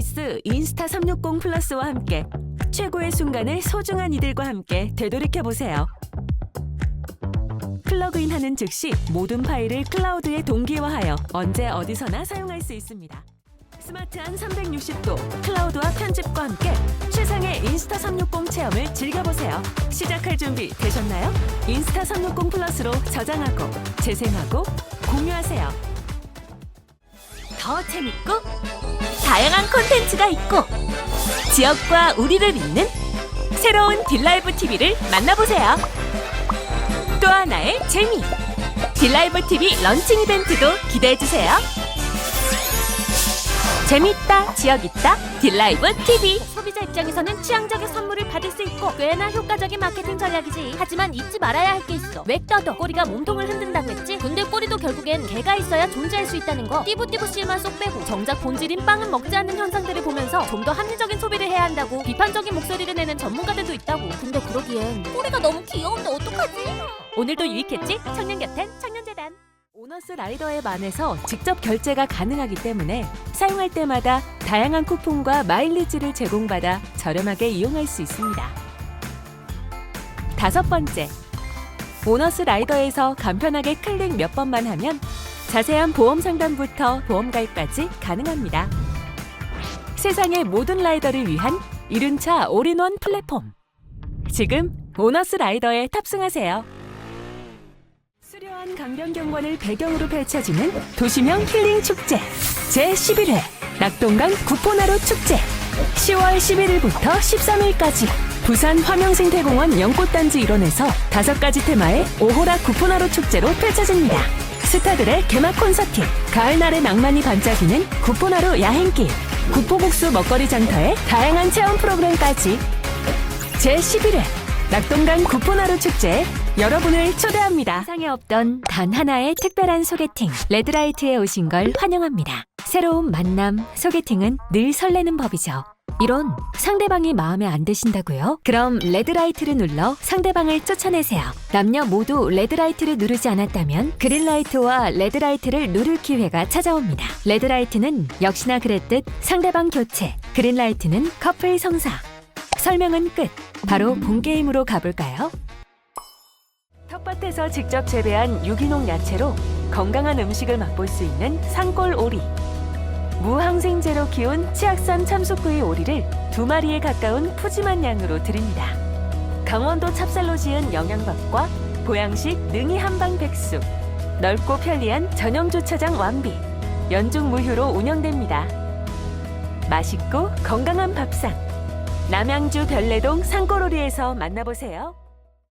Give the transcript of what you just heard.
서비스 인스타 360 플러스와 함께 최고의 순간을 소중한 이들과 함께 되돌이켜 보세요. 플러그인하는 즉시 모든 파일을 클라우드에 동기화하여 언제 어디서나 사용할 수 있습니다. 스마트한 360도 클라우드와 편집과 함께 최상의 인스타 360 체험을 즐겨보세요. 시작할 준비 되셨나요? 인스타 360 플러스로 저장하고 재생하고 공유하세요. 더 재밌고 다양한 콘텐츠가 있고 지역과 우리를 잇는 새로운 딜라이브 TV를 만나보세요. 또 하나의 재미 딜라이브 TV 런칭 이벤트도 기대해 주세요. 재밌다, 지역 있다, 딜라이브 TV. 소비자 입장에서는 취향적인 선물을 받을 수 있고 꽤나 효과적인 마케팅 전략이지. 하지만 잊지 말아야 할 게 있어. 왜 떠도 꼬리가 몸통을 흔든다고 했지? 결국엔 개가 있어야 존재할 수 있다는 거. 띠부띠부 씨만 쏙 빼고 정작 본질인 빵은 먹지 않는 현상들을 보면서 좀 더 합리적인 소비를 해야 한다고 비판적인 목소리를 내는 전문가들도 있다고. 근데 그러기엔 꼬리가 너무 귀여운데 어떡하지? 오늘도 유익했지? 청년 곁엔 청년재단. 오너스 라이더에 반해서 직접 결제가 가능하기 때문에 사용할 때마다 다양한 쿠폰과 마일리지를 제공받아 저렴하게 이용할 수 있습니다. 다섯 번째, 오너스 라이더에서 간편하게 클릭 몇 번만 하면 자세한 보험 상담부터 보험 가입까지 가능합니다. 세상의 모든 라이더를 위한 이륜차 올인원 플랫폼. 지금 오너스 라이더에 탑승하세요. 수려한 강변 경관을 배경으로 펼쳐지는 도시명 힐링 축제 제11회 낙동강 구포나루 축제 10월 11일부터 13일까지 부산 화명생태공원 연꽃단지 일원에서 다섯 가지 테마의 오호라 구포나루 축제로 펼쳐집니다. 스타들의 개막 콘서트, 가을날의 낭만이 반짝이는 구포나루 야행길, 구포국수 먹거리 장터의 다양한 체험 프로그램까지 제11회 낙동강 구포나루 축제에 여러분을 초대합니다. 세상에 없던 단 하나의 특별한 소개팅 레드라이트에 오신 걸 환영합니다. 새로운 만남, 소개팅은 늘 설레는 법이죠. 이런 상대방이 마음에 안 드신다고요? 그럼 레드라이트를 눌러 상대방을 쫓아내세요. 남녀 모두 레드라이트를 누르지 않았다면 그린라이트와 레드라이트를 누를 기회가 찾아옵니다. 레드라이트는 역시나 그랬듯 상대방 교체, 그린라이트는 커플 성사. 설명은 끝. 바로 본 게임으로 가볼까요? 텃밭에서 직접 재배한 유기농 야채로 건강한 음식을 맛볼 수 있는 산골 오리. 무항생제로 키운 치악산 참소구이 오리를 두 마리에 가까운 푸짐한 양으로 드립니다. 강원도 찹쌀로 지은 영양밥과 보양식 능이 한방 백숙, 넓고 편리한 전용 주차장 완비, 연중 무휴로 운영됩니다. 맛있고 건강한 밥상. 남양주 별내동 산골오리에서 만나보세요.